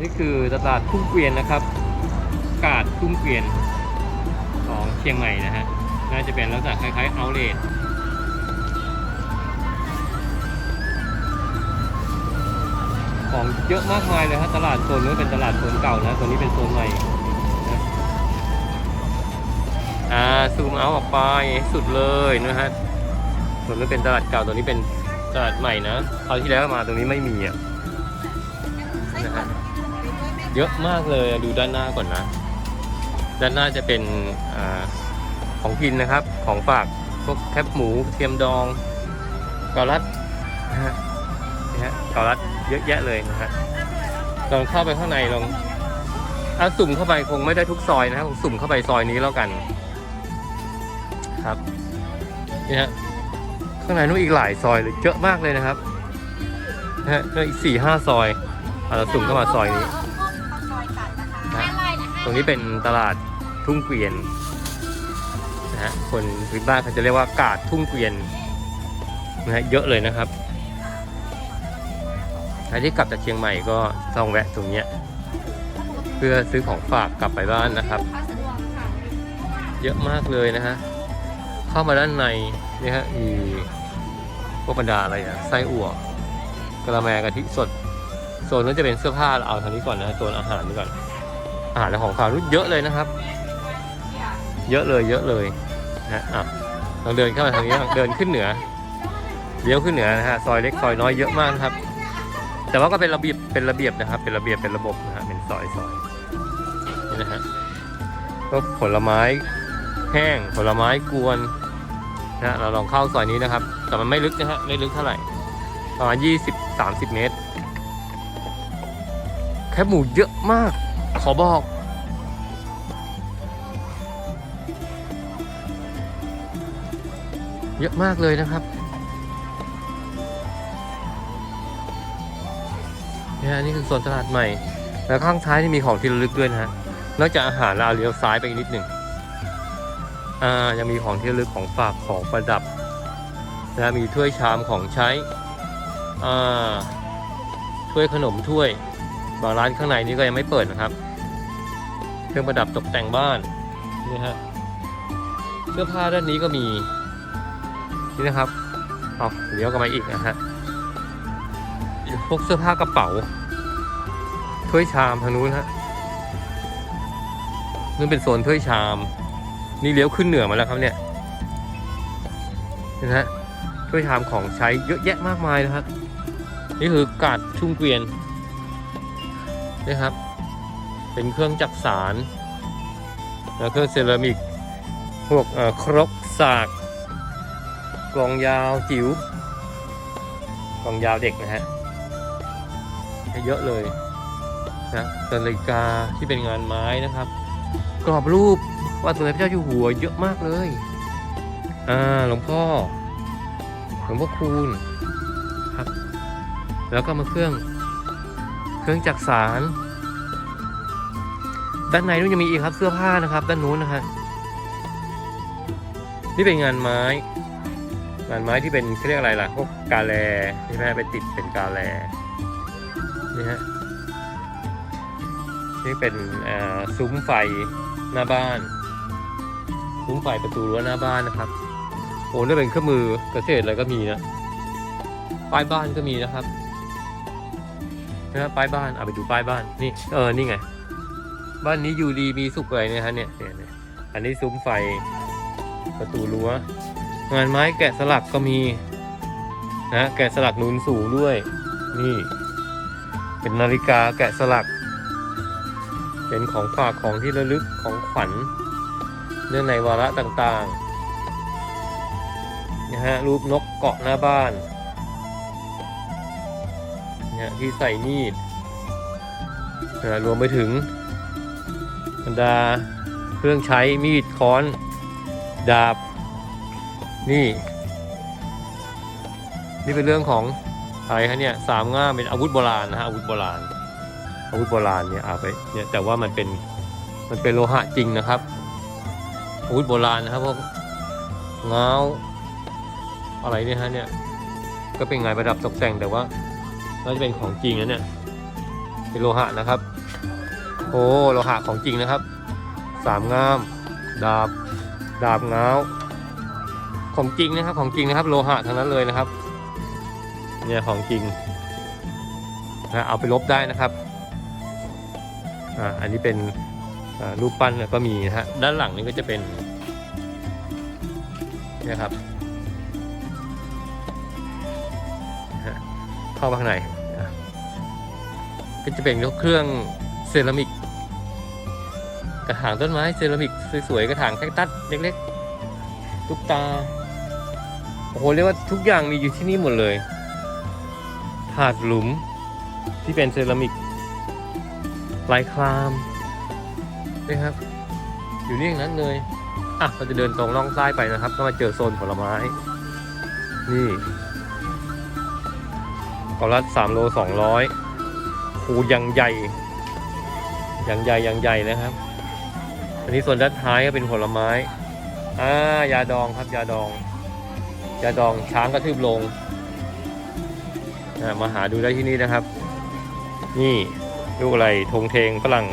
นี่คือตลาดทุ่งเกวียนนะครับ กาดทุ่งเกวียนของเชียงใหม่นะฮะ น่าจะเป็นลักษณะคล้ายๆเอาเลทของเยอะมากมายเลยฮะตลาดโซนนู้นเป็นตลาดโซนเก่านะตัวนี้เป็นโซนใหม่นะอ่าซูมเอาออกไปสุดเลยนะฮะส่วนนู้เป็นตลาดเก่าตัวนี้เป็นตลาดใหม่นะคราวที่แล้วมาตรงนี้ไม่มีอะ เยอะมากเลยดูด้านหน้าก่อนนะ ด้านหน้าจะเป็นอของกินนะครับ ของฝากพวกแคบหมูเทียมดองเกาลัดนะฮะนี่ฮะเกาลัดเยอะแยะเลยนะฮะลองเข้าไปข้างในลองอะสุ่มเข้าไปคงไม่ได้ทุกซอยนะครับสุ่มเข้าไปซอยนี้แล้วกัน ครับนี่ฮะข้างในนู้นอีกหลายซอยเลยเยอะมากเลยนะครับนะฮะอีกสี่ห้าซอยเราสุ่มเข้ามาซอยนี้ รงนี้เป็นตลาดทุ่งเกวียนนะฮะคนพื้นบ้านเขาจะเรียกว่ากาดทุ่งเกวียนนะฮะเยอะเลยนะครับใครที่กลับจากเชียงใหม่ก็ต้องแวะตรงเนี้ยเพื่อซื้อของฝากกลับไปบ้านนะครับ เยอะมากเลยนะฮะเข้ามาด้านในนี่ฮะมีพวกบรรดาอะไรอะไส้อั่วกระแมกะทิสดโซนนั้นจะเป็นเสื้อผ้าเอาทางนี้ก่อนนะฮะโซนอาหารนี่ก่อน อาหารและของฝากรุ่นเยอะเลยนะครับ เยอะเลยเยอะเลยนะอะเราเดินเข้ามาทางนี้บ้างเดินขึ้นเหนือเลี้ยวขึ้นเหนือนะฮะซอยเล็กซอยน้อยเยอะมากนะครับ แต่ว่าก็เป็นระเบียบเป็นระเบียบนะครับ เป็นระเบียบเป็นระบบนะฮะเป็นซอยซอยนี่นะฮะก็ผลไม้แห้งผลไม้กวนนะฮะเราลองเข้าซอยนี้นะครับ แต่มันไม่ลึกนะฮะไม่ลึกเท่าไหร่ประมาณ20-30เมตรแคบหมูเยอะมาก ขอบอก เยอะมากเลยนะครับเนี่ยอันนี่คือโซนตลาดใหม่ แล้วข้างซ้ายนี่มีของที่ระลึกด้วยนะฮะนอกจากอาหารล้วเอาเลี้ยวซ้ายไปอีกนิดหนึ่งอ่ายังมีของที่ระลึกของฝากของประดับนะมีถ้วยชามของใช้อ่าถ้วยขนมถ้วย บางร้านข้างในนี้ก็ยังไม่เปิดนะครับ เครื่องประดับตกแต่งบ้านนี่ฮะเสื้อผ้าด้านนี้ก็มีนี่นะครับเอาเลี้ยวกันมาอีกนะฮะพวกเสื้อผ้ากระเป๋าถ้วยชามทางนู้นฮะนี่เป็นโซนถ้วยชาม นี่เลี้ยวขึ้นเหนือมาแล้วครับเนี่ยนะฮะถ้วยชามของใช้เยอะแยะมากมายนะครับนี่คือกาดชุ่มเกวียนนะครับ เป็นเครื่องจักสารแล้วเครื่องเซรามิก พวกครกสากกลองยาวจิ๋วกลองยาวเด็กนะฮะเยอะเลยนะนาฬิกาที่เป็นงานไม้นะครับ กรอบรูปวาดสมเด็จพระเจ้าอยู่หัวเยอะมากเลยอ่าหลวงพ่อหลวงพ่อคูณครับ แล้วก็มาเครื่อง เครื่องจักสาร ด้านในนู้นยังมีอีกครับเสื้อผ้านะครับ ด้านนู้นนะฮะนี่เป็นงานไม้ งานไม้ที่เป็นเขาเรียกอะไรล่ะพวกกาแลใช่ไหมไปติดเป็นกาแลนี่ฮะนี่เป็นซุ้มไฟหน้าบ้านซุ้มไฟประตูรั้วหน้าบ้านนะครับโอ้นี่เป็นเครื่องมือเกษตรอะไรก็มีนะป้ายบ้านก็มีนะครับนะฮะป้ายบ้านเอาไปดูป้ายบ้านนี่เออนี่ไง บ้านนี้อยู่ดีมีสุขอะไรเนี่ยฮะเนี่ยเนี่ยอันนี้ซุ้มไฟประตูรั้ว งานไม้แกะสลักก็มีนะแกะสลักนูนสูงด้วย นี่ เป็นนาฬิกาแกะสลัก เป็นของฝากของที่ระลึกของขวัญเนื่องในวาระต่างๆนะฮะรูปนกเกาะหน้าบ้านเนี่ยที่ใส่มีดนะรวมไปถึง รรดาเครื่องใช้มีดค้อนดาบ นี่ นี่เป็นเรื่องของอะไรคะเนี่ยสามง่ามเป็นอาวุธโบราณนะฮะอาวุธโบราณ อาวุธโบราณเนี่ยเอาไปเนี่ยแต่ว่ามันเป็นมันเป็นโลหะจริงนะครับ อาวุธโบราณนะครับพวกเงาอะไรเนี่ยฮะเนี่ยก็เป็นงานประดับตกแต่งแต่ว่าน่าจะเป็นของจริงนะเนี่ยเป็นโลหะนะครับ โอ้โลหะของจริงนะครับ สามงาม ดาบ ดาบง้าวของจริงนะครับ ของจริงนะครับ โลหะทั้งนั้นเลยนะครับ เนี่ยของจริงนะเอาไปลบได้นะครับอ่าอันนี้เป็นรูปปั้นก็มีนะฮะด้านหลังนี่ก็จะเป็นเนี่ยครับเข้าข้างในก็จะเป็นเครื่อง เซรามิก กระถางต้นไม้เซรามิกสวยๆกระถางแคคตัสเล็กๆ ตุ๊กตา โอ้โห เรียกว่าทุกอย่างมีอยู่ที่นี่หมดเลย ถาดหลุมที่เป็นเซรามิกลายครามนะครับ อยู่นี่อย่างนั้นเลย อะเราจะเดินตรงล่องซ้ไปนะครับ ก็มาเจอโซนผลไม้ นี่กอลัดสามโลสองร้อยคูยังใหญ่ อยังใหญ่อยังใหญ่นะครับ อันนี้ส่วนด้านท้ายก็เป็นผลไม้อ่ายาดองครับยาดอง ยาดองช้างกระทืบลงมาหาดูได้ที่นี่นะครับ นี่ลูกอะไรธงเทงฝรั่ง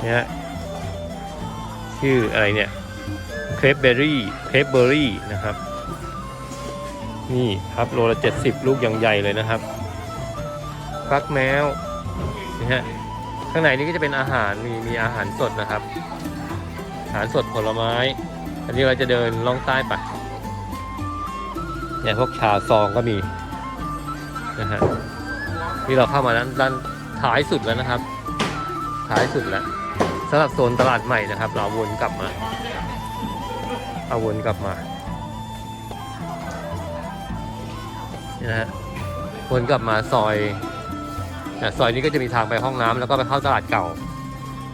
เนี่ยชื่ออะไรเนี่ยเครปเบอรี่เครปเบอรี่นะครับ นี่ครับโลละ70ลูกอย่างใหญ่เลยนะครับฟักแมว นี่ฮะข้างในนี่ก็จะเป็นอาหารมีมีอาหารสดนะครับ อาหารสดผลไม้ อันนี้เราจะเดินล่องใต้ไปเนี่ยพวกชาซองก็มีนะฮะนี่เราเข้ามาด้านด้านท้ายสุดแล้วนะครับ ท้ายสุดแล้วสำหรับโซนตลาดใหม่นะครับ เราวนกลับมาเอาวนกลับมานี่นะฮะวนกลับมาซอย ซอยนี้ก็จะมีทางไปห้องน้ำแล้วก็ไปเข้าตลาดเก่า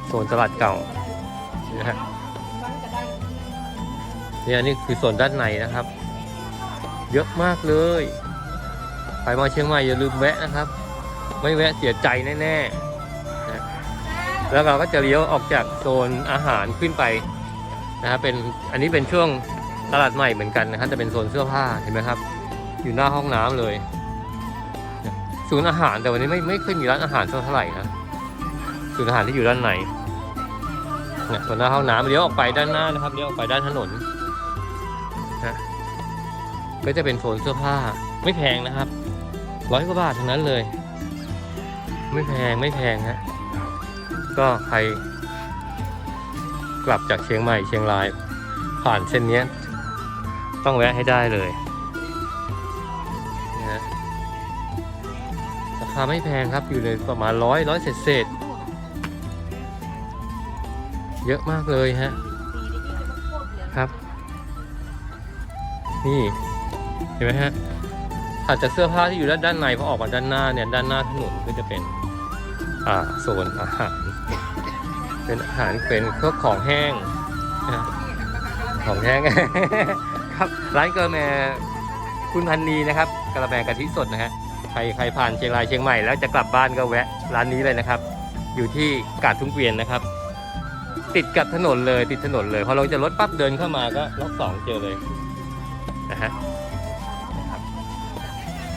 โซนตลาดเก่านี่นะฮะเนี่ยนี่คือโซนด้านในนะครับ เยอะมากเลยไปมาเชียงใหม่อย่าลืมแวะนะครับ ไม่แวะเสียใจแน่ๆนะแล้วเราก็จะเลี้ยวออกจากโซนอาหารขึ้นไปนะครับเป็นอันนี้เป็นช่วงตลาดใหม่เหมือนกันนะครับจะเป็นโซนเสื้อผ้าเห็นไหมครับ อยู่หน้าห้องน้ำเลย ศูนย์อาหารแต่วันนี้ไม่ไม่เคยมีร้านอาหารเท่าไหร่นะศูนย์อาหารที่อยู่ด้านในเนี่ยส่วนหน้าห้องน้ำเลี้ยวออกไปด้านหน้านะครับเลี้ยวออกไปด้านถนนนะก็จะเป็นโซนเสื้อผ้าไม่แพงนะครับร้อยกว่าบาททั้งนั้นเลย ไม่แพงไม่แพงฮะก็ใครกลับจากเชียงใหม่เชียงรายผ่านเส้นนี้ต้องแวะให้ได้เลย คาไม่แพงครับอยู่ในประมาณร้อยร้อยเศษเศษเยอะมากเลยฮะครับ นี่เห็นไหมฮะถัดจากเสื้อผ้าที่อยู่ด้านด้านในพอออกมาด้านหน้าเนี่ยด้านหน้าถนนก็จะเป็นอ่าโซนอาหารเป็นอาหารเป็นพวกของแห้งนะของแห้งครับร้านกระแมคุณพันนีนะครับกระแมกะทิสดนะฮะ ใครใครผ่านเชียงรายเชียงใหม่แล้วจะกลับบ้านก็แวะร้านนี้เลยนะครับ อยู่ที่กาดทุ่งเกวียนนะครับ ติดกับถนนเลยติดถนนเลยพอลงจากรถปั๊บเดินเข้ามาก็ล็อกสองเจอเลยนะฮะ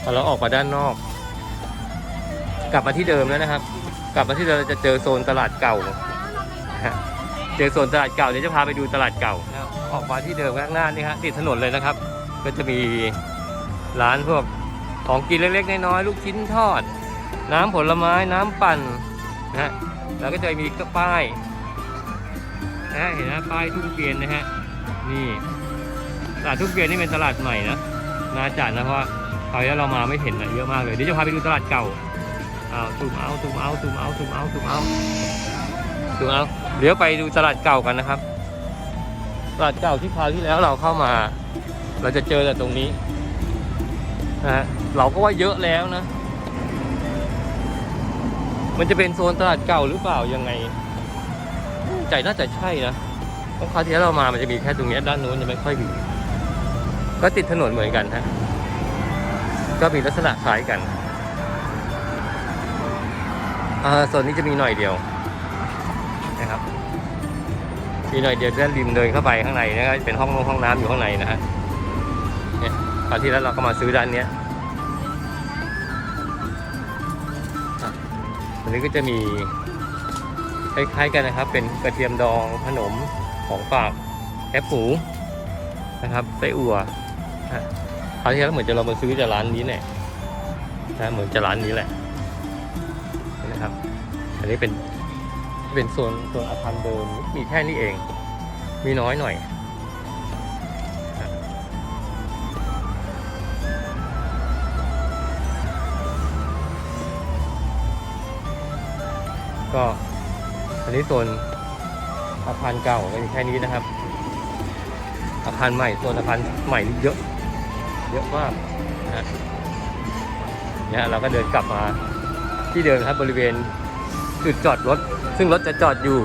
พอเราออกมาด้านนอก กลับมาที่เดิมแล้วนะครับ กลับมาที่เดิมเราจะเจอโซนตลาดเก่าเจอโซนตลาดเก่าเดี๋ยวจะพาไปดูตลาดเก่า ออกมาที่เดิมข้างหน้านี่ฮะติดถนนเลยนะครับ ก็จะมีร้านพวก ของกินเล็กๆน้อยๆลูกชิ้นทอด น้ำผลไม้น้ำปั่นนะฮะแล้วก็จะมีก็ป้ายนะเห็นไหมป้ายทุ่งเกวียนนะฮะนี่ตลาดทุ่งเกวียนนี่เป็นตลาดใหม่นะน่าจัดนะเพราะคราวที่เรามาไม่เห็นนะเยอะมากเลยเดี๋ยวจะพาไปดูตลาดเก่าอ้าวซูมเอาซูมเอาซูมเอาซูมเอาซูมเอาซูมเอาเดี๋ยวไปดูตลาดเก่ากันนะครับ ตลาดเก่าที่คราวที่แล้วเราเข้ามา เราจะเจอแต่ตรงนี้นะฮะ เราก็ว่าเยอะแล้วนะ มันจะเป็นโซนตลาดเก่าหรือเปล่ายังไง ใจน่าจะใช่นะเพราะคราวที่แล้วเรามามันจะมีแค่ตรงนี้ด้านนู้นจะไม่ค่อยมีก็ติดถนนเหมือนกันฮะก็มีลักษณะคล้ายกันอ่าโซนนี้จะมีหน่อยเดียวนะครับมีหน่อยเดียวด้านริมเดินเข้าไปข้างในนะครับเป็นห้องนงห้องน้ำอยู่ข้างในนะฮะเนี่ยคราวที่แล้วเราก็มาซื้อด้านเนี้ย อันนี้ก็จะมีคล้ายๆกันนะครับ เป็นกระเทียมดองขนมของฝากแคบหมูนะครับไส้อั่วคราวที่แล้วเหมือนจะเรามาซื้อจากร้านนี้เนี่ยนะเหมือนจะร้านนี้แหละนะครับ อันนี้เป็นเป็นโซนโซนอาคารเดิมมีแค่นี้เอง มีน้อยหน่อย ก็อันนี้โซนอาคารเก่าก็มีแค่นี้นะครับ อาคารใหม่โซนอาคารใหม่นี่เยอะเยอะมากนะฮะเนี่ยเราก็เดินกลับมาที่เดิมนครับบริเวณจุดจอดรถ ซึ่งรถจะจอดอยู่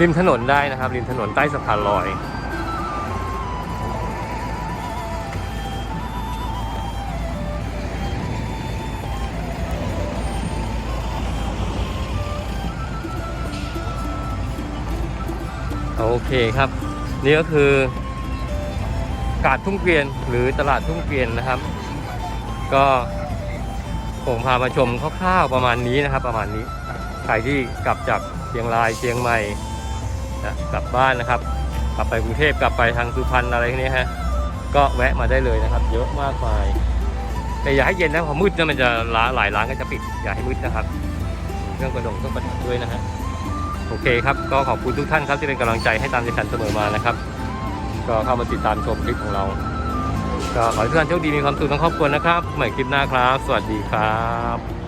ริมถนนได้นะครับ ริมถนนใต้สะพานลอย โอเคครับ นี่ก็คือกาดทุ่งเกวียนหรือตลาดทุ่งเกวียนนะครับ ก็ผมพามาชมคร่าวๆประมาณนี้นะครับ ประมาณนี้ใครที่กลับจากเชียงรายเชียงใหม่นะกลับบ้านนะครับ กลับไปกรุงเทพกลับไปทางสุพรรณอะไรนี้ฮะก็แวะมาได้เลยนะครับ เยอะมากมายแต่อย่าให้เย็นนะพอมืดเนี่ยมันจะร้านหลายร้านก็จะปิดอย่าให้มืดนะครับ เครื่องกระดงต้องประดับด้วยนะฮะ โอเคครับ ก็ขอบคุณทุกท่านครับที่เป็นกำลังใจให้ตามใจฉันเสมอมานะครับ ก็เข้ามาติดตามชมคลิปของเรา ก็ขอให้ทุกท่านโชคดีมีความสุขทั้งครอบครัวนะครับใหม่คลิปหน้าครับ สวัสดีครับ